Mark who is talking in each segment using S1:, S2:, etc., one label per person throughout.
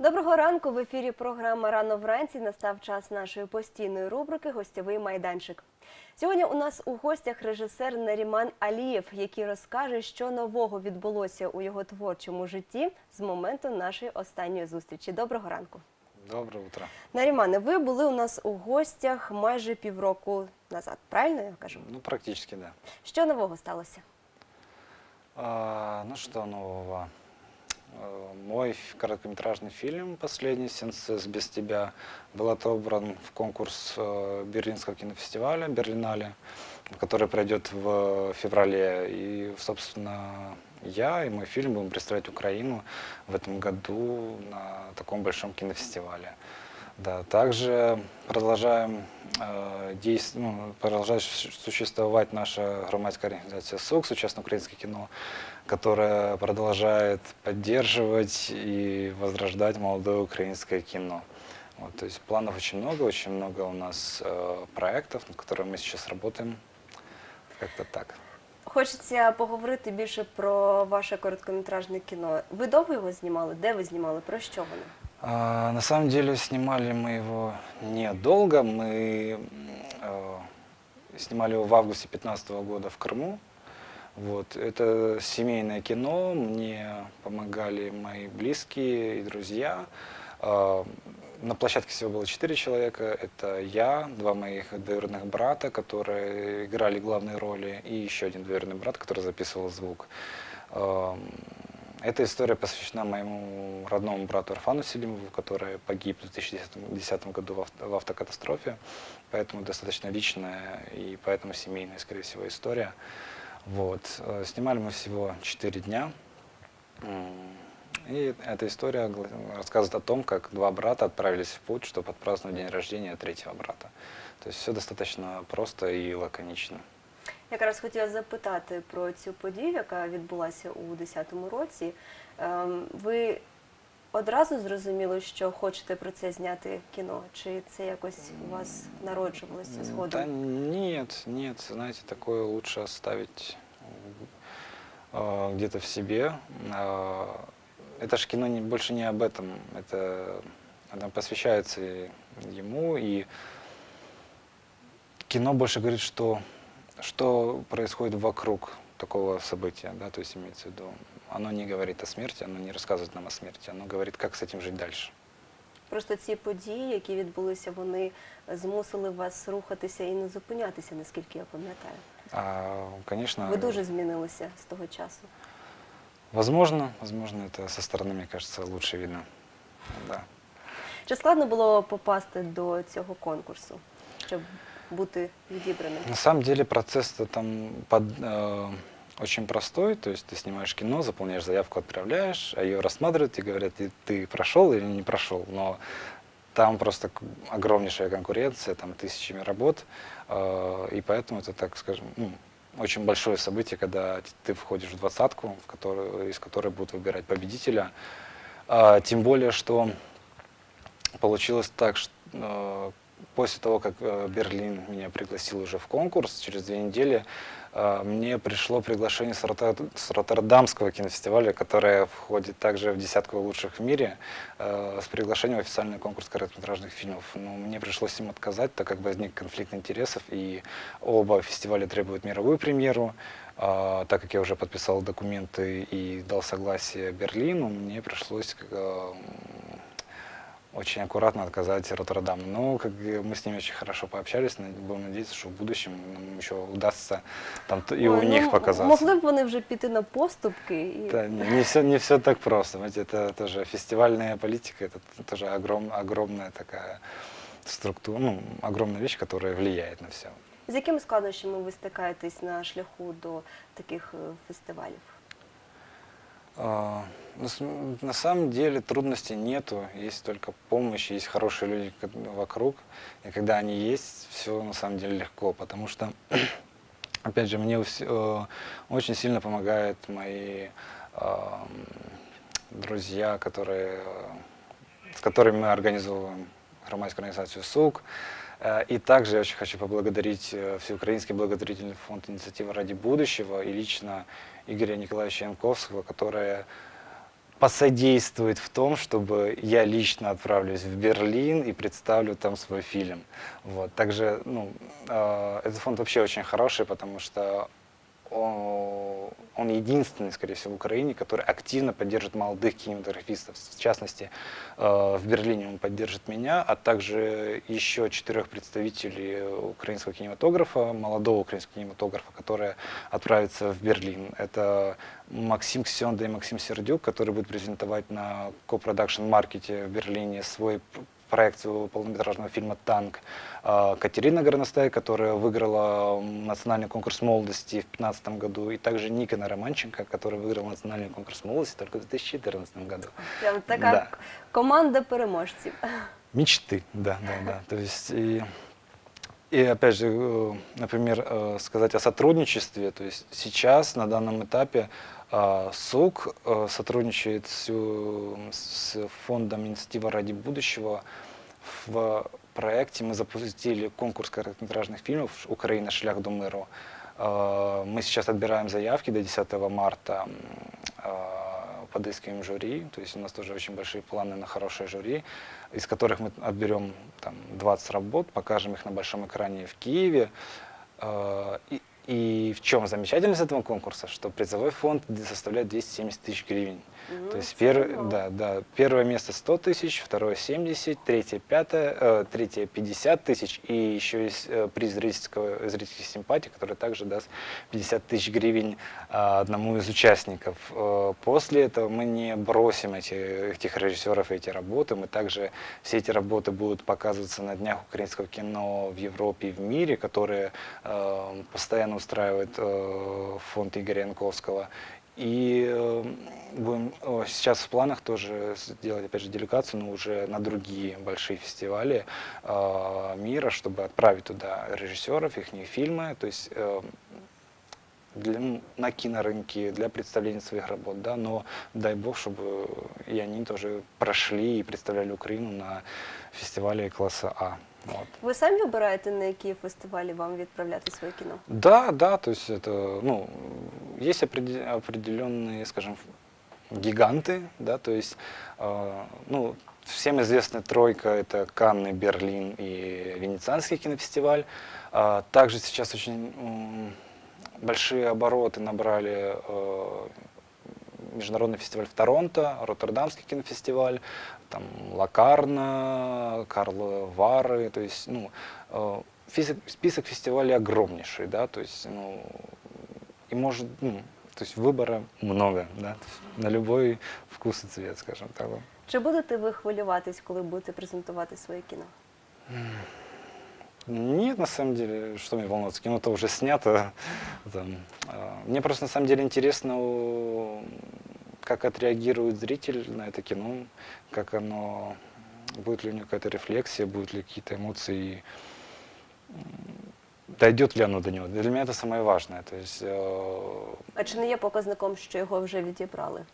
S1: Доброго ранку. В ефірі програма Рано вранці настав час нашої постійної рубрики Гостьовий майданчик. Сьогодні у нас у гостях режисер Наріман Алієв, який розкаже, що нового відбулося у його творчому житті з моменту нашої останньої зустрічі. Доброго ранку.
S2: Доброе утро.
S1: Нарімане, ви були у нас у гостях майже півроку назад. Правильно я кажу?
S2: Ну, практически, да.
S1: Що нового сталося?
S2: А, ну, что нового? Мой короткометражный фильм «Последний сенсес без тебя» был отобран в конкурс э, Берлинского кинофестиваля «Берлинале», который пройдет в феврале. И, собственно, я и мой фильм будем представлять Украину в этом году на таком большом кинофестивале. Да, также продолжаем, э, дейс- ну, продолжает су- существовать наша громадская организация СУК, Сучастно украинское кино, которая продолжает поддерживать и возрождать молодое украинское кино. Вот, то есть планов очень много, очень много у нас э, проектов, над которыми мы сейчас работаем. Как-то так.
S1: Хочеться поговорити більше про ваше короткометражне кіно. Ви довго його знімали? Де ви знімали? Про що воно?
S2: А, На самом деле снимали мы его недолго. Мы м, э, снимали его в августе 2015 года в Крыму. Вот. Это семейное кино. Мне помогали мои близкие и друзья. А, На площадке всего было четыре человека. Это я, два моих двоюродных брата, которые играли главные роли, и еще один двоюродный брат, который записывал звук. Эта история посвящена моему родному брату Арфану Селимову, который погиб в 2010 году в автокатастрофе. Поэтому достаточно личная и поэтому семейная, скорее всего, история. Вот. Э, Снимали мы всего 4 дня. М, И эта история гла- рассказывает о том, как два брата отправились в путь, чтобы отпраздновать день рождения третьего брата. То есть все достаточно просто и лаконично.
S1: Якраз хотіла запитати про цю подію, яка відбулася у 2010 році. Ем, Ви одразу зрозуміли, що хочете про це зняти кіно? Чи це якось у вас народжувалося
S2: Да
S1: згодом?
S2: нет, нет, знаете, такое лучше оставить э, где-то в себе. Э, это же кино не, больше не об этом, это, оно посвящается ему, и кино больше говорит, что, что происходит вокруг такого события, да, то есть имеется в виду, оно не говорит о смерти, оно не рассказывает нам о смерти, оно говорит, как с этим жить дальше.
S1: Просто ці події, які відбулися, вони змусили вас рухатися і не зупинятися, наскільки я пам'ятаю.
S2: А, конечно,
S1: Ви дуже змінилися з того часу.
S2: Возможно, возможно, это со стороны, мне кажется, лучше видно. Да.
S1: Чи складно було попасти до цього конкурсу, щоб бути відібраним?
S2: На самом деле процесс-то там под, э, очень простой, то есть ты снимаешь кино, заполняешь заявку, отправляешь, а ее рассматривают и говорят, ты, ты прошел или не прошел. Но там просто огромнейшая конкуренция, там тысячами работ, э, и поэтому это, так скажем, ну, очень большое событие, когда ты входишь в двадцатку, в которую, из которой будут выбирать победителя. А, тем более, что получилось так, что э, после того, как э, Берлин меня пригласил уже в конкурс, через две недели э, мне пришло приглашение с, Ротер- с Роттердамского кинофестиваля, которое входит также в десятку лучших в мире, э, с приглашением в официальный конкурс короткометражных фильмов. Но мне пришлось им отказать, так как возник конфликт интересов, и оба фестиваля требуют мировую премьеру. А, так как я уже подписал документы и дал согласие Берлину, мне пришлось очень аккуратно отказать Роттердаму. Но как бы мы с ними очень хорошо пообщались, над- будем надеяться, что в будущем нам еще удастся там т- и у
S1: Ой,
S2: них
S1: ну,
S2: показаться.
S1: Могли б вони вже піти на поступки і
S2: Да, не, не все, не все так просто. Знаете, это тоже фестивальная политика, это т- тоже огром, огромная такая структура, ну, огромная вещь, которая влияет на все.
S1: з якими складнощами ви стикаєтесь на шляху до таких е, фестивалів?
S2: А, На самом деле трудностей нету, есть только помощь, есть хорошие люди вокруг. И когда они есть, все на самом деле легко, потому что, опять же, мне э, очень сильно помогают мои друзья, которые, э, с которыми мы организовываем громадскую организацию СУК. Э, И также я очень хочу поблагодарить Всеукраинский благотворительный фонд «Инициатива ради будущего» и лично Игоря Николаевича Янковского, которые посодействует в том, чтобы я лично отправлюсь в Берлин и представлю там свой фильм. Вот. Также ну, э, этот фонд вообще очень хороший, потому что он, он единственный, скорее всего, в Украине, который активно поддерживает молодых кинематографистов. В частности, э, в Берлине он поддержит меня, а также еще четырех представителей украинского кинематографа, молодого украинского кинематографа, которые отправятся в Берлин. Это Максим Ксенда и Максим Сердюк, которые будут презентовать на копродакшн-маркете в Берлине свой проект своего полнометражного фильма «Танк». А, Катерина Горностай, которая выиграла м, национальный конкурс молодости в 2015 году, и также Никона Романченко, которая выиграла национальный конкурс молодости только в 2014 году.
S1: Прям така
S2: Да.
S1: к- команда переможців.
S2: Мечты, да, да, да. То есть и, и опять же, э, например, э, сказать о сотрудничестве. То есть сейчас на данном этапе э, СУК э, сотрудничает с, э, с фондом инициатива ради будущего в проекте мы запустили конкурс короткометражных фильмов «Украина. Шлях до миру». Э, Мы сейчас отбираем заявки до 10 марта, э, подыскиваем жюри, то есть у нас тоже очень большие планы на хорошее жюри, из которых мы отберем там, 20 работ, покажем их на большом экране в Киеве. И в чем замечательность этого конкурса, что призовой фонд составляет 270 тысяч гривен.
S1: Мгм,
S2: То есть
S1: много.
S2: да, да, первое место 100 тысяч, второе 70, третье 5, э, третье 50 тысяч, и еще есть э, приз зрительского, зрительских симпатий, который также даст 50 тысяч гривен а, одному из участников. Э, После этого мы не бросим эти, этих режиссеров и эти работы, мы также, все эти работы будут показываться на Днях украинского кино в Европе и в мире, которые э, постоянно устраивает э, фонд Игоря Янковского. И э, будем сейчас в планах тоже сделать, опять же, делегацию, но уже на другие большие фестивали э, мира, чтобы отправить туда режиссеров, их фильмы, то есть для, на кинорынке, для представления своих работ, да, но дай бог, чтобы и они тоже прошли и представляли Украину на фестивале класса А. Вот.
S1: Ви самі обираєте, на які фестивалі вам відправляти своє кіно?
S2: Да, да, то есть это, ну, есть опреде- определенные, скажем, гиганты, да, то есть, э, ну, всем известная тройка это Канны, Берлин и Венецианский кинофестиваль. А также сейчас очень м, большие обороты набрали э, международный фестиваль в Торонто, Роттердамский кинофестиваль, там Лакарна, Карл Вары, то есть, ну, э, фис- список фестивалей огромнейший, да, то есть, ну, и может, ну, то есть выбора много, да, то есть на любой вкус и цвет, скажем так. вот.
S1: Чи будете ви хвилюватись, коли будете презентувати своє кіно?
S2: Нет, на самом деле, что мне волноваться, кино-то уже снято. Там, а, мне просто на самом деле интересно, о, как отреагирует зритель на это кино, как оно, будет ли у него какая-то рефлексия, будут ли какие-то эмоции, м, дойдет ли оно до него. Для меня это самое важное. То есть, э,
S1: А чи не є показником, що його вже відібрали?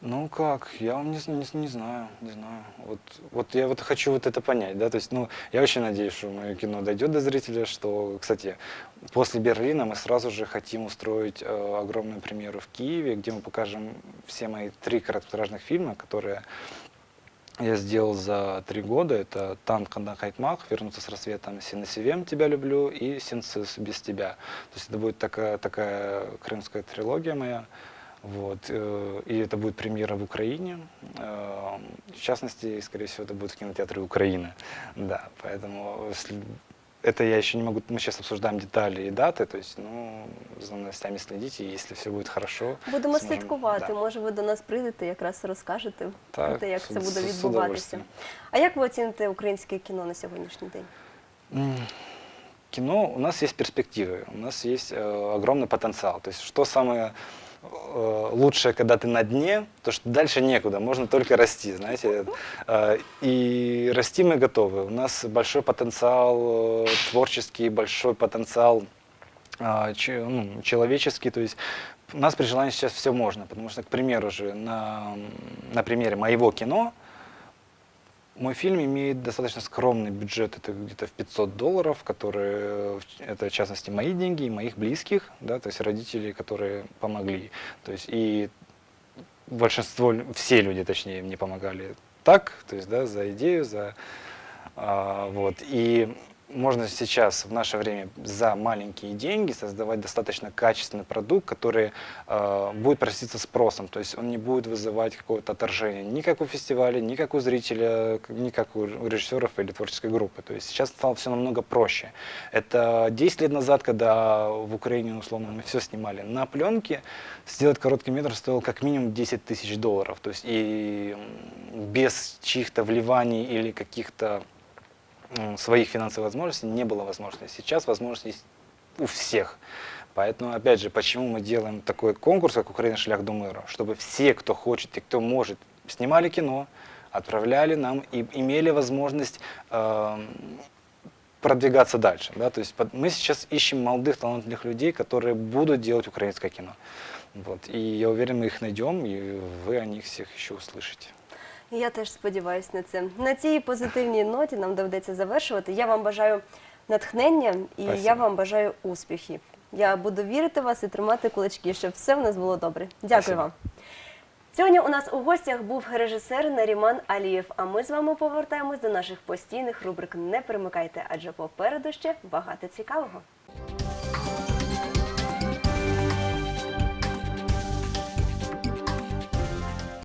S2: Ну как, я вам не, не, не знаю, не знаю. Вот, вот я вот хочу вот это понять, да, то есть, ну, я очень надеюсь, что мое кино дойдет до зрителя, что, кстати, после Берлина мы сразу же хотим устроить э, огромную премьеру в Киеве, где мы покажем все мои три короткометражных фильма, которые я сделал за три года. Это «Танк на Хайтмах», «Вернуться с рассветом», «Синесивем, тебя люблю» и «Синсис без тебя». То есть это будет такая, такая крымская трилогия моя. Вот. э, И это будет премьера в Украине. Э, В частности, скорее всего, это будет в кинотеатре Украина. Да, поэтому если- это я еще не могу. Мы сейчас обсуждаем детали и даты, то есть, ну, за новостями следите, и если все будет хорошо.
S1: Будемо
S2: сможем-
S1: слідкувати.
S2: да.
S1: Може, ви до нас прийдете, якраз розкажете про
S2: Так,
S1: те, як
S2: з-
S1: це буде
S2: з- з
S1: відбуватися.
S2: удовольствием.
S1: А як ви оціните українське кіно на сьогоднішній день?
S2: М, Кино, у нас есть перспективы, у нас есть э, огромный потенциал. То есть что самое э, лучшее, когда ты на дне, то что дальше некуда, можно только расти, знаете. Э, и расти мы готовы. У нас большой потенциал э, творческий, большой потенциал ну, человеческий, то есть у нас при желании сейчас все можно, потому что, к примеру же, на, на примере моего кино, мой фильм имеет достаточно скромный бюджет, это где-то в 500 долларов, которые, в- это в частности мои деньги и моих близких, да, то есть родителей, которые помогли. То есть и большинство, все люди, точнее, мне помогали так, то есть, да, за идею, за, а, вот, и можно сейчас в наше время за маленькие деньги создавать достаточно качественный продукт, который э, будет проситься спросом, то есть он не будет вызывать какого-то отторжения ни как у фестиваля, ни как у зрителя, ни как у режиссеров или творческой группы. То есть сейчас стало все намного проще. Это 10 лет назад, когда в Украине, условно, мы все снимали на пленке, сделать короткий метр стоил как минимум 10 тысяч долларов. То есть и без чьих-то вливаний или каких-то своих финансовых возможностей не было возможности. Сейчас возможность есть у всех. Поэтому, опять же, почему мы делаем такой конкурс, как Украина шлях до мира, чтобы все, кто хочет и кто может, снимали кино, отправляли нам и имели возможность эм, продвигаться дальше. Да? То есть мы сейчас ищем молодых, талантливых людей, которые будут делать украинское кино. Вот. И я уверен, мы их найдем, и вы о них всех еще услышите.
S1: Я теж сподіваюся на це. На цій позитивній ноті нам доведеться завершувати. Я вам бажаю натхнення і я вам бажаю успіхів. Я буду вірити в вас і тримати кулачки, щоб все в нас було добре. Дякую
S2: Спасибо.
S1: вам. Сьогодні у нас у гостях був режисер Наріман Алієв. А ми з вами повертаємось до наших постійних рубрик. Не перемикайте, адже попереду ще багато цікавого.